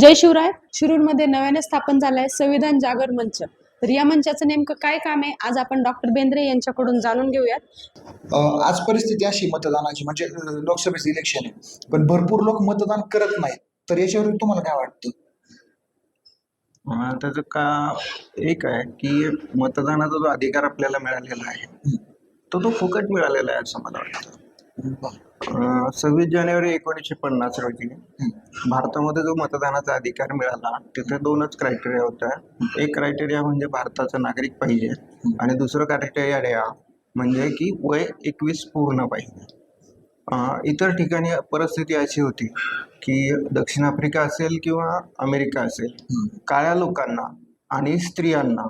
जय शिवराय. शिरूरमध्ये नव्याने स्थापन झालाय संविधान जागर मंच. तर या मंचाचं नेमकं काय काम आहे? आज आपण डॉक्टर बेंद्रे यांच्याकडून जाणून घेऊयात. आज परिस्थिती अशी मतदानाची म्हणजे लोकसभेचं इलेक्शन आहे. पण भरपूर लोक मतदान करत नाहीत. तर याच्यावर तुम्हाला काय वाटतं? त्याचं का एक आहे की मतदानाचा जो अधिकार आपल्याला मिळालेला आहे तो तो फुकट मिळालेला आहे असं मला वाटतं. सव्वीस जानेवारी एकोणीसशे पन्नास रोजी भारतामध्ये जो मतदानाचा अधिकार मिळाला तिथे दोनच क्रायटेरिया होत्या. एक क्रायटेरिया म्हणजे भारताचा नागरिक पाहिजे आणि दुसरं क्रायटेरिया म्हणजे की वय एकवीस पूर्ण पाहिजे. इतर ठिकाणी परिस्थिती अशी होती की दक्षिण आफ्रिका असेल किंवा अमेरिका असेल काळ्या लोकांना आणि स्त्रियांना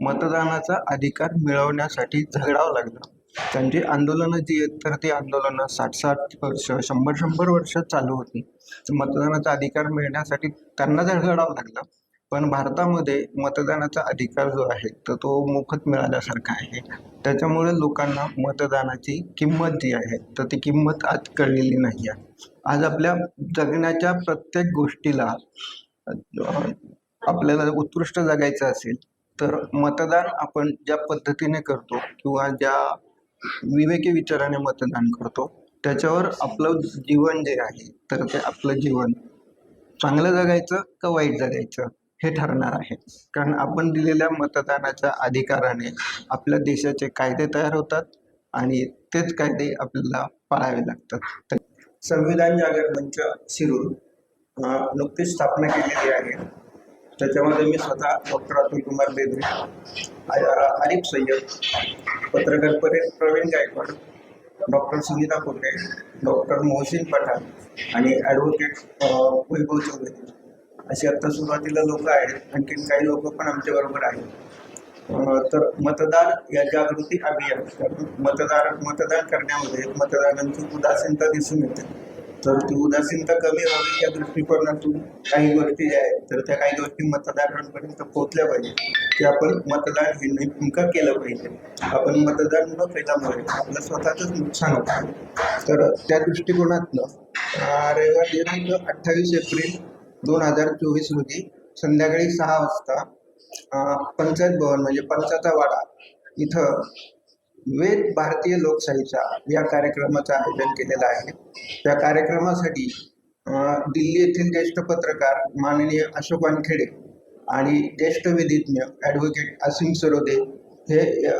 मतदानाचा अधिकार मिळवण्यासाठी झगडावं लागलं. त्यांची आंदोलनं जी आहेत तर ती आंदोलनं साठ साठ वर्ष शंभर शंभर वर्ष चालू होती. तर मतदानाचा अधिकार मिळण्यासाठी त्यांना झळझळावं लागलं पण भारतामध्ये मतदानाचा अधिकार जो आहे तर तो मोफत मिळाल्यासारखा आहे. त्याच्यामुळे लोकांना मतदानाची किंमत जी आहे तर ती किंमत आज कळलेली नाही आहे. आज आपल्या जगण्याच्या प्रत्येक गोष्टीला आपल्याला उत्कृष्ट जगायचं असेल तर मतदान आपण ज्या पद्धतीने करतो किंवा ज्या विवेकी विचाराने मतदान करतो. त्याच्यावर आपलं जीवन जे आहे तर ते आपलं जीवन चांगलं जगायचं का वाईट जगायचं हे ठरणार आहे. कारण आपण दिलेल्या मतदानाच्या अधिकाराने आपल्या देशाचे कायदे तयार होतात आणि तेच कायदे आपल्याला पाळावे लागतात. संविधान जागर मंच शिरूर नुकतीच स्थापना केलेली आहे. त्याच्यामध्ये मी स्वतः डॉक्टर अतुल कुमार बेदरे आ- आरिफ सय्यद पत्रकार प्रवीण गायकवाड डॉक्टर सुनीता कोटे डॉक्टर मोहसिन पठाण आणि ॲडव्होकेट वैभव चौधरी. असे आत्ता सुरुवातीला लोक आहेत आणखीन काही लोक पण आमच्याबरोबर आहेत. तर मतदार या जागृती अभियान मतदार मतदान करण्यामध्ये मतदारांची उदासीनता दिसून येते. तर ती उदासीनता कमी व्हावी या दृष्टिकोनातून काही गोष्टी ज्या आहेत तर त्या काही गोष्टी मतदारांपर्यंत पोहोचल्या पाहिजे की आपण मतदान हे नेमकं केलं पाहिजे. आपण मतदान न केल्यामुळे आपलं स्वतःच नुकसान होतं. तर त्या दृष्टिकोनातनं रविवार दिनांक अठ्ठावीस एप्रिल दोन हजार चोवीस रोजी संध्याकाळी सहा वाजता पंचायत भवन म्हणजे पंचाचा वाडा इथं वेद भारतीय लोकशाहीचा या कार्यक्रमाचं आयोजन केलेलं आहे. त्या कार्यक्रमासाठी दिल्ली येथील ज्येष्ठ पत्रकार माननीय अशोक वानखेडे आणि ज्येष्ठ विधिज्ञ ॲडव्होकेट असीम सरोदे हे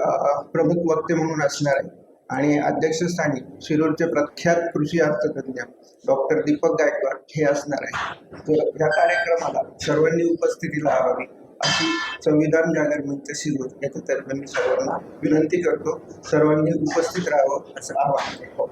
प्रमुख वक्ते म्हणून असणार आहे आणि अध्यक्षस्थानी शिरूरचे प्रख्यात कृषी अर्थतज्ञ डॉक्टर दीपक गायकवाड हे असणार आहे तर या कार्यक्रमाला सर्वांनी उपस्थिती लावावी अशी संविधान जागर मंच शिरूर याच्यातर्फे मी सर्वांना विनंती करतो. सर्वांनी उपस्थित राहावं असं आवाहन करतो